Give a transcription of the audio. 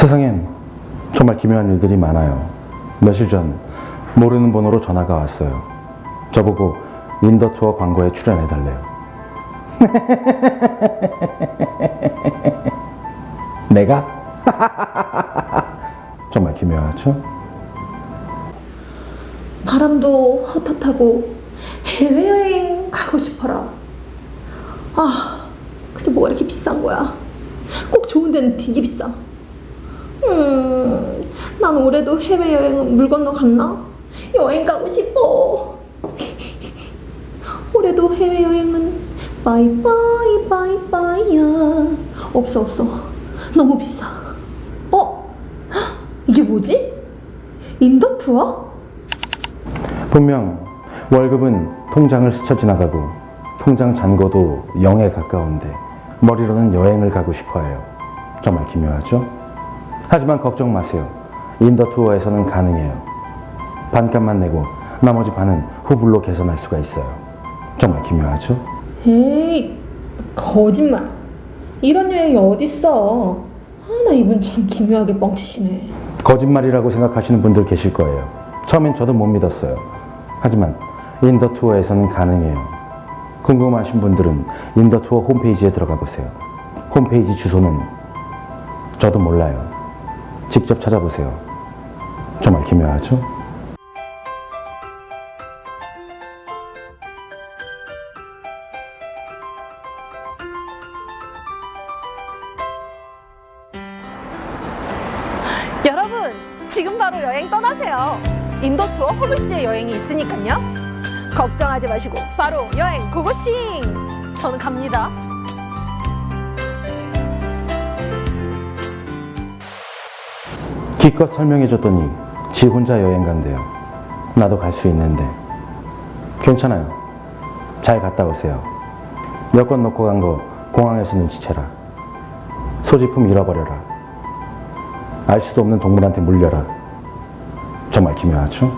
세상엔 정말 기묘한 일들이 많아요. 며칠 전 모르는 번호로 전화가 왔어요. 저보고 인더투어 광고에 출연해달래요. 내가? 정말 기묘하죠? 바람도 헛헛하고 해외여행 가고 싶어라. 아, 근데 뭐가 이렇게 비싼 거야? 꼭 좋은 데는 되게 비싸. 음, 난 올해도 해외여행 물 건너 갔나? 여행 가고 싶어. 올해도 해외여행은 바이바이 바이바이야. 없어 없어. 너무 비싸. 어? 헉, 이게 뭐지? 인도 투어? 분명 월급은 통장을 스쳐 지나가고 통장 잔고도 0에 가까운데 머리로는 여행을 가고 싶어 해요. 정말 기묘하죠? 하지만 걱정 마세요. 인더 투어에서는 가능해요. 반값만 내고 나머지 반은 후불로 개선할 수가 있어요. 정말 기묘하죠? 에이 거짓말 이런 여행이 어딨어 아, 나 이분 참 기묘하게 뻥치시네 거짓말이라고 생각하시는 분들 계실 거예요. 처음엔 저도 못 믿었어요. 하지만 인더 투어에서는 가능해요. 궁금하신 분들은 인더 투어 홈페이지에 들어가 보세요. 홈페이지 주소는 저도 몰라요. 직접 찾아보세요. 정말 기묘하죠? 여러분, 지금 바로 여행 떠나세요. 인도 투어 허블지의 여행이 있으니까요. 걱정하지 마시고 바로 여행 고고싱! 저는 갑니다. 기껏 설명해줬더니 지 혼자 여행 간대요. 나도 갈 수 있는데. 괜찮아요. 잘 갔다 오세요. 여권 놓고 간 거 공항에서 눈치채라. 소지품 잃어버려라. 알 수도 없는 동물한테 물려라. 정말 기묘하죠?